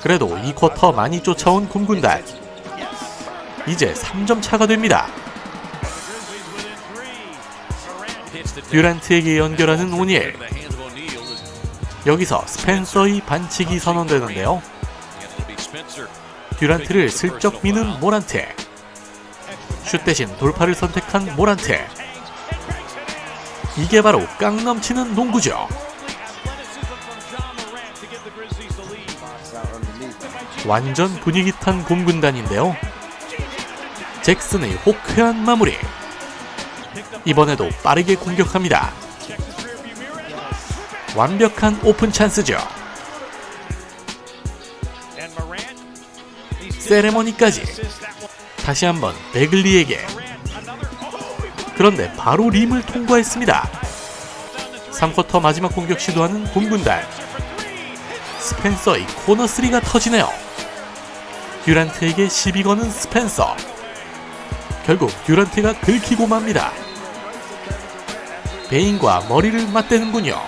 그래도 이 쿼터 많이 쫓아온 곰군단. 이제 3점 차가 됩니다. 듀란트에게 연결하는 오니엘. 여기서 스펜서의 반칙이 선언되는데요. 듀란트를 슬쩍 미는 모란테. 슛 대신 돌파를 선택한 모란테. 이게 바로 깡 넘치는 농구죠. 완전 분위기 탄 곰군단인데요. 잭슨의 호쾌한 마무리. 이번에도 빠르게 공격합니다. 완벽한 오픈 찬스죠. 세레머니까지 다시 한번 베글리에게 그런데 바로 림을 통과했습니다. 3쿼터 마지막 공격 시도하는 곰군단 스펜서의 코너 3가 터지네요. 듀란트에게 시비 거는 스펜서 결국 듀란트가 긁히고 맙니다. 베인과 머리를 맞대는군요.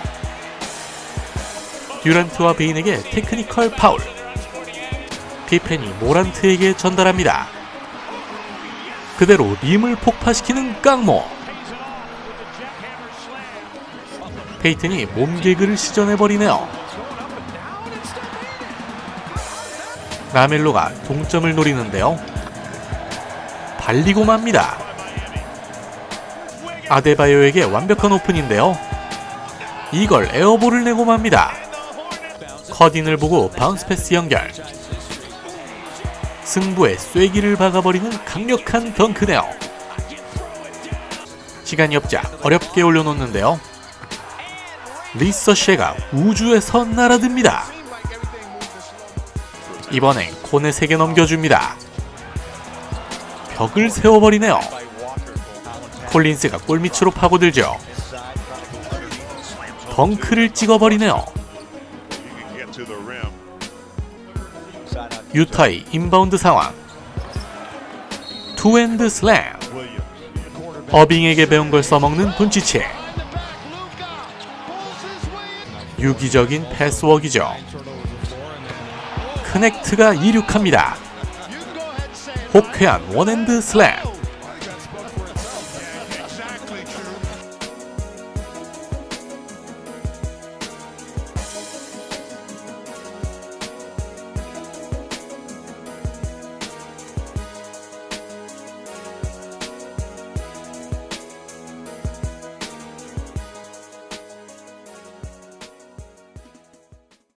듀란트와 베인에게 테크니컬 파울. 피펜이 모란트에게 전달합니다. 그대로 림을 폭파시키는 깡모. 페이튼이 몸개그를 시전해버리네요. 라멜로가 동점을 노리는데요. 발리고 맙니다. 아데바요에게 완벽한 오픈인데요. 이걸 에어볼을 내고 맙니다. 커딘을 보고 바운스 패스 연결. 승부에 쐐기를 박아버리는 강력한 덩크네요. 시간이 없자 어렵게 올려놓는데요. 리서쉐가 우주에서 날아듭니다. 이번엔 콘에 3개 넘겨줍니다. 벽을 세워버리네요. 콜린스가 골밑으로 파고들죠. 덩크를 찍어버리네요. 유타의 인바운드 상황. 투핸드 슬램. 어빙에게 배운 걸 써먹는 돈치치. 유기적인 패스워크이죠. 크넥트가 이륙합니다. 호쾌한 원핸드 슬램.